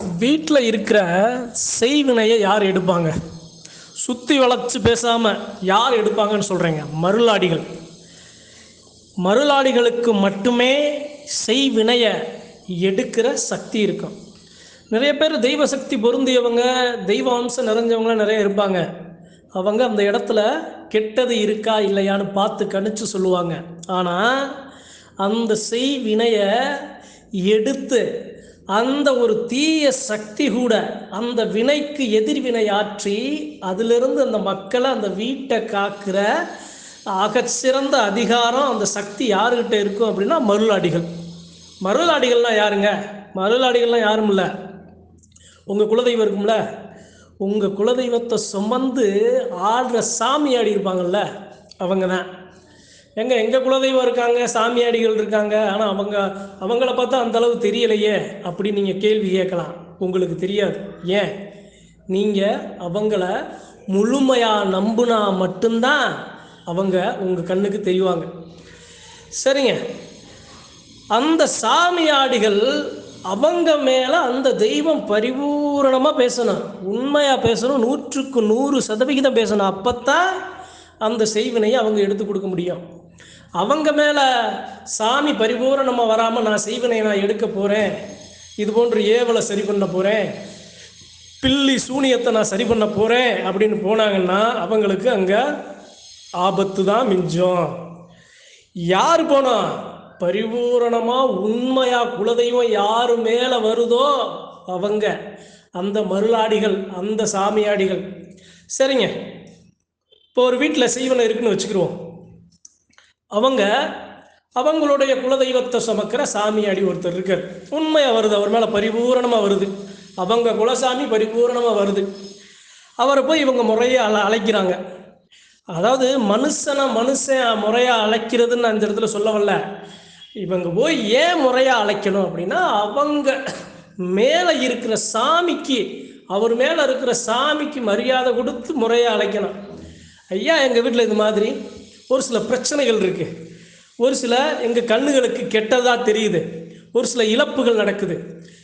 வீட்டில் இருக்கிற செய்வினையை யார் எடுப்பாங்க? சுற்றி வளைச்சு பேசாமல் யார் எடுப்பாங்கன்னு சொல்கிறீங்க மருளாடிகள். மருளாடிகளுக்கு மட்டுமே செய்வினையை எடுக்கிற சக்தி இருக்கும். நிறைய பேர் தெய்வ சக்தி பொருந்தியவங்க தெய்வ அம்சம் நிறைஞ்சவங்களாம் நிறைய இருப்பாங்க. அவங்க அந்த இடத்துல கெட்டது இருக்கா இல்லையான்னு பார்த்து கணிச்சு சொல்லுவாங்க. ஆனால் அந்த செய்வினையை எடுத்து அந்த ஒரு தீய சக்தி கூட அந்த வினைக்கு எதிர்வினையாற்றி அதிலிருந்து அந்த மக்களை அந்த வீட்டை காக்கிற ஆகச்சிறந்த அதிகாரம் அந்த சக்தி யாருக்கிட்ட இருக்கும் அப்படின்னா மருளாடிகள். மருளாடிகள்லாம் யாருங்க? மருளாடிகள்லாம் யாரும் இல்லை உங்கள் குலதெய்வம் இருக்கும்ல? உங்கள் குலதெய்வத்தை சுமந்து ஆடுற சாமி ஆடி இருப்பாங்கல்ல? அவங்க தான் எங்க எங்கள் குலதெய்வம் இருக்காங்க சாமியாடிகள் இருக்காங்க ஆனால் அவங்க அவங்கள பார்த்தா அந்த அளவு தெரியலையே அப்படி நீங்கள் கேள்வி கேட்கலாம். உங்களுக்கு தெரியாது. ஏன்? நீங்கள் அவங்கள முழுமையாக நம்புனா மட்டும்தான் அவங்க உங்கள் கண்ணுக்கு தெரிவாங்க. சரிங்க. அந்த சாமியாடிகள் அவங்க மேலே அந்த தெய்வம் பரிபூரணமாக பேசணும். உண்மையாக பேசணும். நூற்றுக்கு நூறு சதவிகிதம் பேசணும். அப்போத்தான் அந்த செய்வினையை அவங்க எடுத்து கொடுக்க முடியும். அவங்க மேலே சாமி பரிபூரணமாக வராமல் நான் செய்வனை நான் எடுக்க போகிறேன் இது போன்று ஏவலை சரி பண்ண போகிறேன் பில்லி சூனியத்தை நான் சரி பண்ண போகிறேன் அப்படின்னு போனாங்கன்னா அவங்களுக்கு அங்கே ஆபத்து தான் மிஞ்சம். யார் போனா பரிபூரணமாக உண்மையாக குலதெய்வம் யார் மேலே வருதோ அவங்க. அந்த மருளாடிகள் அந்த சாமியாடிகள். சரிங்க. இப்போ ஒரு வீட்டில் செய்வனை இருக்குன்னு வச்சுக்கிடுவோம் அவங்க அவங்களுடைய குலதெய்வத்தை சுமக்கிற சாமியாடி ஒருத்தர் இருக்கார். உண்மையாக வருது அவர் மேலே பரிபூரணமாக வருது. அவங்க குலசாமி பரிபூரணமாக வருது. அவரை போய் இவங்க முறையை அல அழைக்கிறாங்க. அதாவது மனுஷனை மனுஷன் முறையாக அழைக்கிறதுன்னு அந்த இடத்துல சொல்ல வரல. இவங்க போய் ஏன் முறையாக அழைக்கணும் அப்படின்னா அவங்க மேலே இருக்கிற சாமிக்கு அவர் மேலே இருக்கிற சாமிக்கு மரியாதை கொடுத்து முறையாக அழைக்கணும். ஐயா எங்கள் வீட்டில் இது மாதிரி. ஒரு சில பிரச்சனைகள் இருக்குது ஒரு சில எங்கள் கண்ணுகளுக்கு கெட்டதாக தெரியுது. ஒரு சில இழப்புகள் நடக்குது.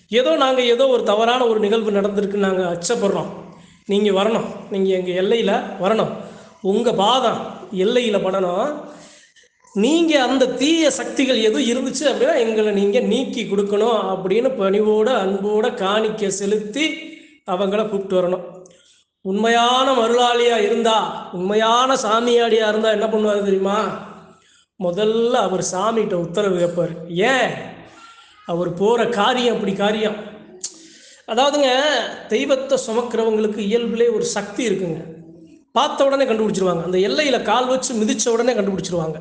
ஏதோ நாங்கள் ஏதோ ஒரு தவறான ஒரு நிகழ்வு நடந்திருக்குன்னு நாங்கள் அச்சப்படுறோம். நீங்கள் வரணும். நீங்கள் எங்கள் எல்லையில் வரணும். உங்கள் பாதம் எல்லையில் படணும். நீங்கள் அந்த தீய சக்திகள் எதுவும் இருந்துச்சு அப்படின்னா எங்களை நீங்கள் நீக்கி கொடுக்கணும் அப்படின்னு பணிவோட அன்போட காணிக்க செலுத்தி அவங்கள கூப்பிட்டு வரணும். உண்மையான மருளாளியா இருந்தா உண்மையான சாமியாடியா இருந்தா என்ன பண்ணுவார் தெரியுமா? முதல்ல அவர் சாமிகிட்ட உத்தரவு கேட்பார் ஏன்? அவர் போகிற காரியம் அப்படி காரியம். அதாவதுங்க தெய்வத்தை சுமக்கிறவங்களுக்கு இயல்புலே ஒரு சக்தி இருக்குங்க. பார்த்த உடனே கண்டுபிடிச்சிருவாங்க. அந்த எல்லையில் கால் வச்சு மிதித்த உடனே கண்டுபிடிச்சிருவாங்க.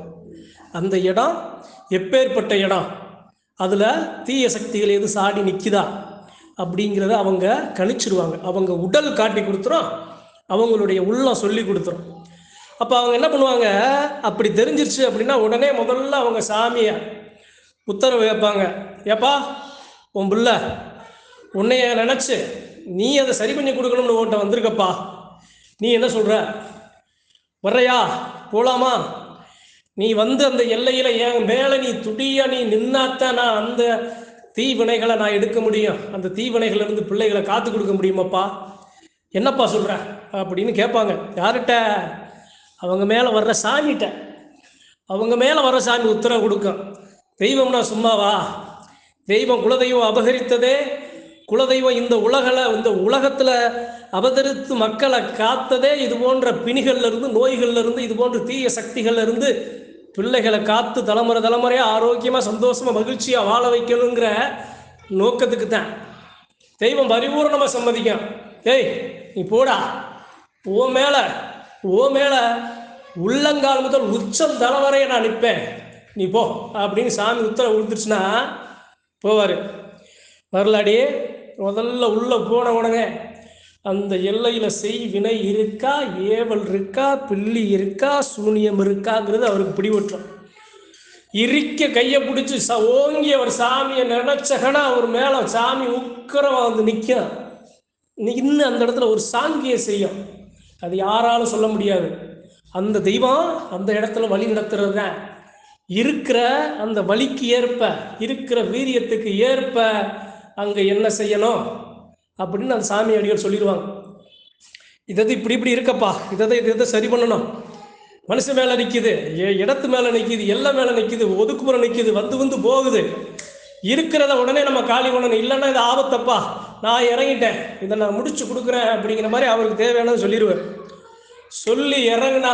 அந்த இடம் எப்பேற்பட்ட இடம்? அதில் தீய சக்திகள் எது சாடி நிற்கிதா அப்படிங்கிறத அவங்க கணிச்சிருவாங்க. அவங்க உடல் காட்டி கொடுத்துரும். அவங்களுடைய உள்ளம் சொல்லி கொடுத்துரும். அப்போ அவங்க என்ன பண்ணுவாங்க? அப்படி தெரிஞ்சிருச்சு அப்படின்னா உடனே முதல்ல அவங்க சாமியை உத்தரவு வைப்பாங்க. ஏப்பா உன் பிள்ள உன்னைய நினச்சி நீ அதை சரி பண்ணி கொடுக்கணும்னு ஓட்ட வந்திருக்கப்பா. நீ என்ன சொல்கிற வர்றையா? போகலாமா நீ வந்து அந்த எல்லையில் என் மேலே நீ துடியா நீ நின்னாத்தான் நான் அந்த தீவினைகளை நான் எடுக்க முடியும். அந்த தீவினைகள்ல இருந்து பிள்ளைகளை காத்து கொடுக்க முடியுமாப்பா? என்னப்பா சொல்கிற அப்படின்னு கேட்பாங்க. யார்கிட்ட? அவங்க மேலே வர்ற சாமிகிட்ட. அவங்க மேலே வர்ற சாமி உத்தரவு கொடுக்கும். தெய்வம்னா சும்மாவா? தெய்வம் குலதெய்வம் அபகரித்ததே. குலதெய்வம் இந்த உலகில் இந்த உலகத்தில் அவதரித்து மக்களை காத்ததே இது போன்ற பிணிகள்லேருந்து நோய்கள்லேருந்து இது போன்ற தீய சக்திகள்லேருந்து பிள்ளைகளை காத்து தலைமுறை தலைமுறையாக ஆரோக்கியமாக சந்தோஷமாக மகிழ்ச்சியாக வாழ வைக்கணுங்கிற நோக்கத்துக்கு தான். தெய்வம் பரிபூர்ணமாக சம்மதிக்கும் ஏய் நீ போடா. ஓ மேலே ஓ மேலே உள்ளங்கால் முதல் உச்சம் தலைவரையை நான் நிற்பேன். நீ போ அப்படின்னு சாமி உத்தரவு கொடுத்துருச்சுன்னா போவார். வரலாடி முதல்ல உள்ளே போன உடனே அந்த எல்லையில் செய் வினை இருக்கா ஏவல் இருக்கா பில்லி இருக்கா சூனியம் இருக்காங்கிறது அவருக்கு பிடிவற்றும் இரிக்க கையை பிடிச்சி ச ஓங்கி அவர் சாமியை நினைச்சகனா அவர் மேலே சாமி உக்கரமாக வந்து நிற்கும் இன்னும் அந்த இடத்துல ஒரு சாங்கிய செய்யும். அது யாராலும் சொல்ல முடியாது. அந்த தெய்வம் அந்த இடத்துல வழி நடத்துறது தான். இருக்கிற அந்த வழிக்கு ஏற்ப இருக்கிற வீரியத்துக்கு ஏற்ப அங்கே என்ன செய்யணும்? அப்படின்னு அந்த சாமி அடிகள் சொல்லிடுவாங்க. இதை இப்படி இப்படி இருக்கப்பா இதை இது இதை சரி பண்ணணும். மனுஷன் மேலே நிற்கிது இடத்து மேலே நிற்கிது எல்லாம் மேலே நிற்கிது ஒதுக்குமுறை நிற்கிது வந்து வந்து போகுது. இருக்கிறத உடனே நம்ம காலி பண்ணணும். இல்லைன்னா இது ஆபத்தப்பா. நான் இறங்கிட்டேன். இதை நான் முடிச்சு கொடுக்குறேன் அப்படிங்கிற மாதிரி அவருக்கு தேவையானது சொல்லிடுவார். சொல்லி இறங்குனா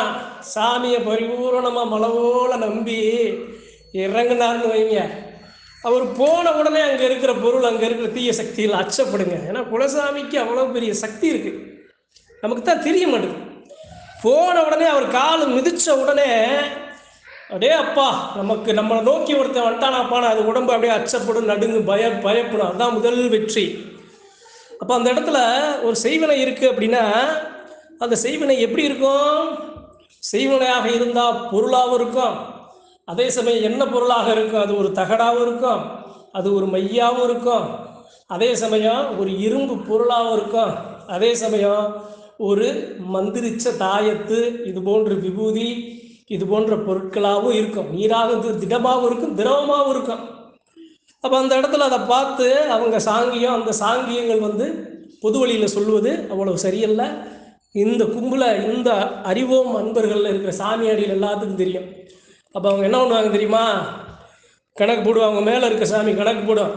சாமியை பரிபூரணமாக மலவோல நம்பி இறங்குனான்னு வைங்க. அவர் போன உடனே அங்கே இருக்கிற பொருள் அங்கே இருக்கிற தீய சக்தியில் அச்சப்படுங்க. ஏன்னா குலசாமிக்கு அவ்வளோ பெரிய சக்தி இருக்குது நமக்கு தான் தெரிய மாட்டேங்குது போன உடனே அவர் கால் மிதித்த உடனே அடே அப்பா நமக்கு நம்மளை நோக்கி ஒருத்தன் வந்துட்டானாப்பான அது உடம்பு அப்படியே அச்சப்படும் நடுங்கு பய பயப்படும். அதுதான் முதல் வெற்றி. அப்போ அந்த இடத்துல ஒரு செய்வினை இருக்குது அப்படின்னா அந்த செய்வினை எப்படி இருக்கும்? செய்வினையாக இருந்தால் பொருளாகவும் இருக்கும் அதே சமயம் என்ன பொருளாக இருக்கும்? அது ஒரு தகடாகவும் இருக்கும். அது ஒரு மையாகவும் இருக்கும். அதே சமயம் ஒரு இரும்பு பொருளாகவும் இருக்கும். அதே சமயம் ஒரு மந்திரிச்ச தாயத்து இது போன்ற விபூதி இது போன்ற பொருட்களாகவும் இருக்கும். நீராக திடமாகவும் இருக்கும் திரவமாகவும் இருக்கும். அப்போ அந்த இடத்துல அதை பார்த்து அவங்க சாங்கியம் அந்த சாங்கியங்கள் வந்து பொது வழியில் சொல்வது அவ்வளவு சரியில்லை. இந்த கும்பல இந்த அறிவோம் அன்பர்கள் இருக்கிற சாமியாடிகள் எல்லாத்துக்கும் தெரியும். அப்போ அவங்க என்ன பண்ணுவாங்க தெரியுமா? கணக்கு போடுவாங்க. மேலே இருக்க சாமி கணக்கு போடும்.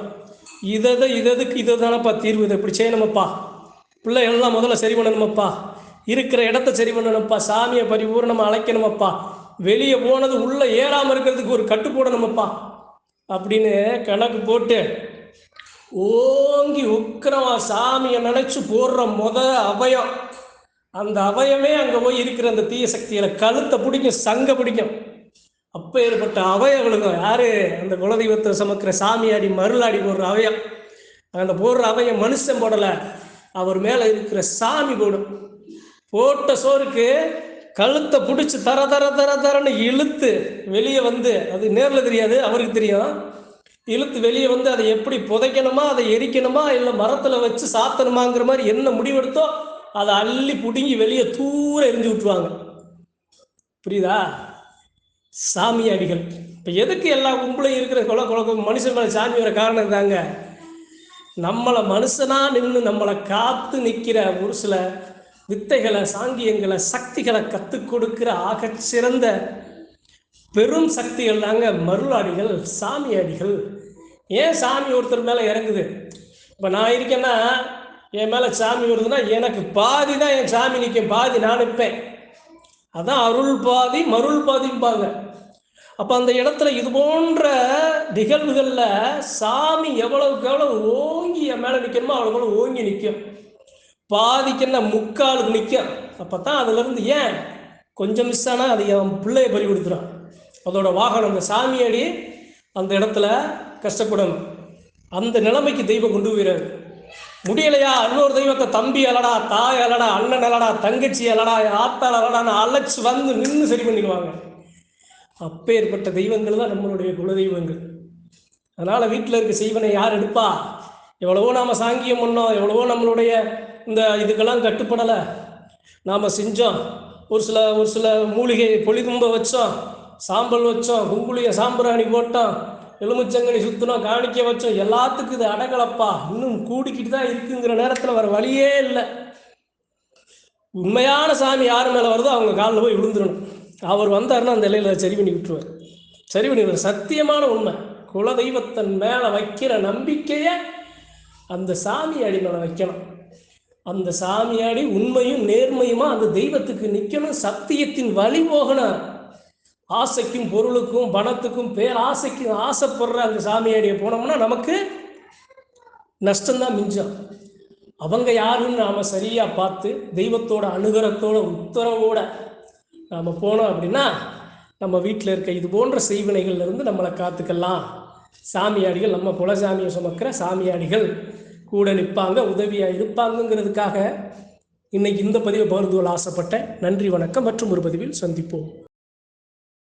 இதை இததுக்கு இதை தானப்பா தீர்வு இதை? இப்படி செய்யணுமப்பா. பிள்ளைகள்லாம் முதல்ல சரி பண்ணணுமப்பா. இருக்கிற இடத்த சரி பண்ணணும்ப்பா. சாமியை பரிபூர்ணமாக அழைக்கணுமப்பா. வெளியே போனது உள்ளே ஏறாமல் இருக்கிறதுக்கு ஒரு கட்டு போடணுமப்பா. அப்படின்னு கணக்கு போட்டு ஓங்கி உக்கிரமா சாமியை நினச்சி போடுற முத அபயம் அந்த அவயமே அங்கே போய் இருக்கிற அந்த தீய சக்தியில் கழுத்தை பிடிக்கும் சங்கை பிடிக்கும். அப்போ ஏற்பட்ட அவயம் யாரு? அந்த குலதெய்வத்தை சமக்கிற சாமியாடி மருளாடி போடுற அவயம் அந்த போடுற அவயம் மனுஷன் போடலை. அவர் மேலே இருக்கிற சாமி போடும். போட்ட சோறுக்கு கழுத்தை பிடிச்சி தர தர தர தரன்னு இழுத்து வெளியே வந்து அது நேரில் தெரியாது அவருக்கு தெரியும். இழுத்து வெளியே வந்து அதை எப்படி புதைக்கணுமா அதை எரிக்கணுமா இல்லை மரத்தில் வச்சு சாத்தணுமாங்கிற மாதிரி என்ன முடிவெடுத்தோ அதை அள்ளி பிடுங்கி வெளியே தூர எரிஞ்சு விட்டுருவாங்க. புரியுதா? சாமி அடிகள். இப்போ எதுக்கு எல்லா கும்பலையும் இருக்கிற கொலை கொலை மனுஷன் மேலே சாமி வர காரணம் தாங்க நம்மளை மனுஷனாக நின்று நம்மளை காத்து நிற்கிற ஒரு சில வித்தைகளை சாங்கியங்களை சக்திகளை கற்றுக் கொடுக்கிற ஆகச்சிறந்த பெரும் சக்திகள் தாங்க மருளாடிகள் சாமி அடிகள். ஏன் சாமி ஒருத்தர் மேலே இறங்குது? இப்போ நான் இருக்கேன்னா என் மேலே சாமி வருதுன்னா எனக்கு பாதி தான் என் சாமி நிற்கும் பாதி நான் நிற்பேன் அதான் அருள் பாதி மருள் பாதிம்பாங்க. அப்போ அந்த இடத்துல இது போன்ற நிகழ்வுகளில் சாமி எவ்வளவுக்கு எவ்வளவு ஓங்கி என் மேலே நிற்கணுமோ அவ்வளோ ஓங்கி நிற்கும் பாதிக்கு என்ன முக்காலுக்கு நிற்கும் அப்போ தான் அதுலேருந்து ஏன் கொஞ்சம் மிஸ் ஆனால் அது என் பிள்ளைய பறி கொடுத்துரும். அதோட வாகனம் அந்த சாமியடி அந்த இடத்துல கஷ்டப்படணும் அந்த நிலைமைக்கு தெய்வம் கொண்டு போயிடாது முடியலையா? இன்னொரு தெய்வத்தை தம்பி அலடா தாய் அலடா அண்ணன் அலடா தங்கச்சி அலடா ஆத்தாள் அலடான்னு அழைச்சி வந்து நின்று சரி பண்ணிடுவாங்க. அப்பேற்பட்ட தெய்வங்கள் தான் நம்மளுடைய குலதெய்வங்கள். அதனால் வீட்டில் இருக்க செய்வனை யார் எடுப்பா? எவ்வளவோ நாம் சாங்கியம் பண்ணோம் எவ்வளவோ நம்மளுடைய இந்த இதுக்கெல்லாம் கட்டுப்படலை. நாம் செஞ்சோம். ஒரு சில ஒரு சில மூலிகை பொலிதும்ப வச்சோம் சாம்பல் வச்சோம் குங்குளிய சாம்பிராணி போட்டோம் எலுமிச்சங்கனி சுற்றினோம் காணிக்க வச்சோம். எல்லாத்துக்கும் இது அடங்கலப்பா இன்னும் கூடிக்கிட்டு தான் இருக்குங்கிற நேரத்தில் வர வழியே இல்லை. உண்மையான சாமி யார் மேலே வருதோ அவங்க காலில் போய் விழுந்துடணும் அவர் வந்தாருன்னா அந்த இலையில சரி பண்ணி விட்டுருவார். சரி பண்ணி சத்தியமான உண்மை. குலதெய்வத்தன் மேலே வைக்கிற நம்பிக்கையை அந்த சாமி அடி மேலே வைக்கணும். அந்த சாமியாடி உண்மையும் நேர்மையுமா அந்த தெய்வத்துக்கு நிற்கணும் சத்தியத்தின் வழி போகணும். ஆசைக்கும் பொருளுக்கும் பணத்துக்கும் பேர் ஆசைக்கும் ஆசைப்படுற அந்த சாமியாடியை போனோம்னா நமக்கு நஷ்டம்தான் மிஞ்சம். அவங்க யாருன்னு நாம் சரியாக பார்த்து தெய்வத்தோட அனுகரத்தோட உத்தரவோட நாம் போனோம் அப்படின்னா நம்ம வீட்டில் இருக்க இது போன்ற செய்வினைகள்லேருந்து நம்மளை காத்துக்கலாம். சாமியாடிகள் நம்ம குலசாமியை சுமக்கிற சாமியாடிகள் கூட நிற்பாங்க உதவியாக இருப்பாங்கங்கிறதுக்காக இன்னைக்கு இந்த பதிவை பகிர்ந்து கொள்ள ஆசைப்பட்டேன். நன்றி வணக்கம். மற்றும் ஒரு பதிவில் சந்திப்போம்.